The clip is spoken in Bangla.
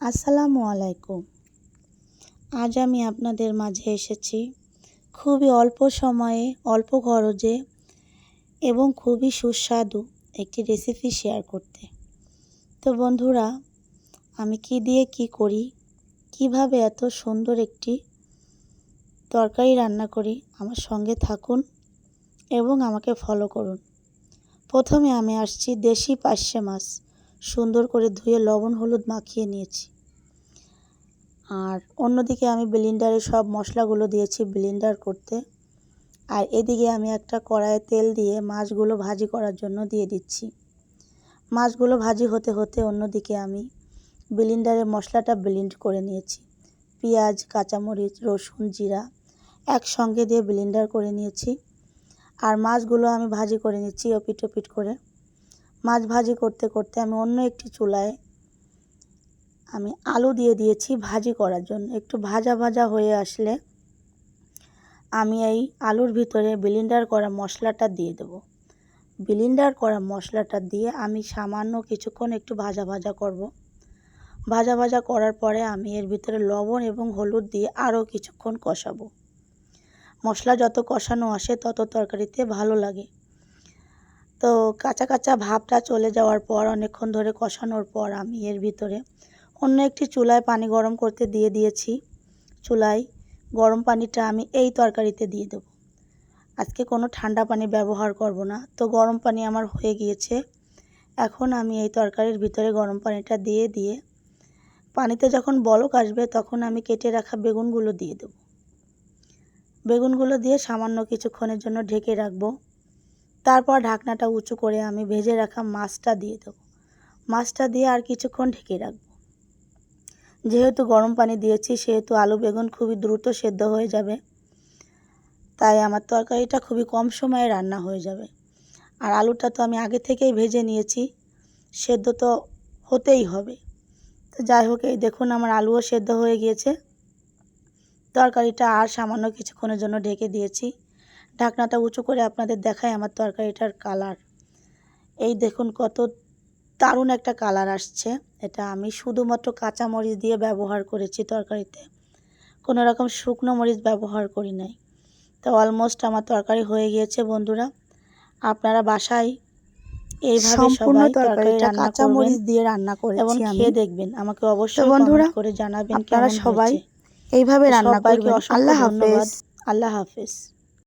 আসসালামু আলাইকুম। আজ আমি আপনাদের মাঝে এসেছি খুবই অল্প সময়ে, অল্প খরচে এবং খুবই সুস্বাদু একটি রেসিপি শেয়ার করতে। তো বন্ধুরা, আমি কি দিয়ে কি করি, কীভাবে এত সুন্দর একটি তরকারি রান্না করি, আমার সঙ্গে থাকুন এবং আমাকে ফলো করুন। প্রথমে আমি আসছি দেশি পার্শে মাছ। সুন্দর করে ধুয়ে লবণ, হলুদ মাখিয়ে নিয়েছি। আর অন্যদিকে আমি ব্লেন্ডারে সব মশলাগুলো দিয়েছি ব্লেন্ডার করতে। আর এদিকে আমি একটা কড়াইয়ে তেল দিয়ে মাছগুলো ভাজি করার জন্য দিয়ে দিচ্ছি। মাছগুলো ভাজি হতে হতে অন্যদিকে আমি ব্লেন্ডারে মশলাটা ব্লেন্ড করে নিয়েছি। পেঁয়াজ, কাঁচামরিচ, রসুন, জিরা একসঙ্গে দিয়ে ব্লেন্ডার করে নিয়েছি। আর মাছগুলো আমি ভাজি করে নিচ্ছি ওপিট ওপিট করে। মাছ ভাজি করতে করতে আমি অন্য একটি চুলায় আমি আলু দিয়ে দিয়েছি ভাজি করার জন্য। একটু ভাজা ভাজা হয়ে আসলে আমি এই আলুর ভিতরে ব্লেন্ডার করা মশলাটা দিয়ে দেবো। ব্লেন্ডার করা মশলাটা দিয়ে আমি সামান্য কিছুক্ষণ একটু ভাজা ভাজা করব। ভাজা ভাজা করার পরে আমি এর ভিতরে লবণ এবং হলুদ দিয়ে আরও কিছুক্ষণ কষাবো। মশলা যত কষানো আসে তত তরকারিতে ভালো লাগে। তো কাঁচা কাঁচা ভাবটা চলে যাওয়ার পর, অনেকক্ষণ ধরে কষানোর পর আমি এর ভিতরে অন্য একটি চুলায় পানি গরম করতে দিয়ে দিয়েছি। চুলায় গরম পানিটা আমি এই তরকারিতে দিয়ে দেব। আজকে কোনো ঠান্ডা পানি ব্যবহার করব না। তো গরম পানি আমার হয়ে গিয়েছে। এখন আমি এই তরকারির ভিতরে গরম পানিটা দিয়ে দিয়ে পানিতে যখন বলক আসবে, তখন আমি কেটে রাখা বেগুনগুলো দিয়ে দেব। বেগুনগুলো দিয়ে সামান্য কিছুক্ষণের জন্য ঢেকে রাখব। তারপর ঢাকনাটা উঁচু করে আমি ভেজে রাখা মাছটা দিয়ে দেবো। মাছটা দিয়ে আর কিছুক্ষণ ঢেকে রাখব। যেহেতু গরম পানি দিয়েছি, সেহেতু আলু বেগুন খুবই দ্রুত সেদ্ধ হয়ে যাবে। তাই আমার তরকারিটা খুবই কম সময়ে রান্না হয়ে যাবে। আর আলুটা তো আমি আগে থেকেই ভেজে নিয়েছি, সেদ্ধ তো হতেই হবে। তো যাই হোক, এই দেখুন আমার আলুও সেদ্ধ হয়ে গিয়েছে। তরকারিটা আর সামান্য কিছুক্ষণের জন্য ঢেকে দিয়েছি। ঢাকনাটা উঁচু করে আপনাদের দেখায় আমার তরকারিটার কালার। এই দেখুন কত দারুণ একটা কালার আসছে। এটা আমি শুধুমাত্র কাঁচা মরিচ দিয়ে ব্যবহার করেছি তরকারিতে। কোনো রকম শুকনো মরিচ ব্যবহার করি নাই। তো অলমোস্ট আমার তরকারি হয়ে গিয়েছে বন্ধুরা। আপনারা বাসায় এইভাবে সম্পূর্ণ তরকারিটা কাঁচা মরিচ দিয়ে রান্না করেছি এবং খেয়ে দেখবেন। আমাকে অবশ্যই বন্ধুরা করে জানাবেন আপনারা সবাই এইভাবে রান্না করবেন। আল্লাহ হাফেজ। আল্লাহ হাফেজ।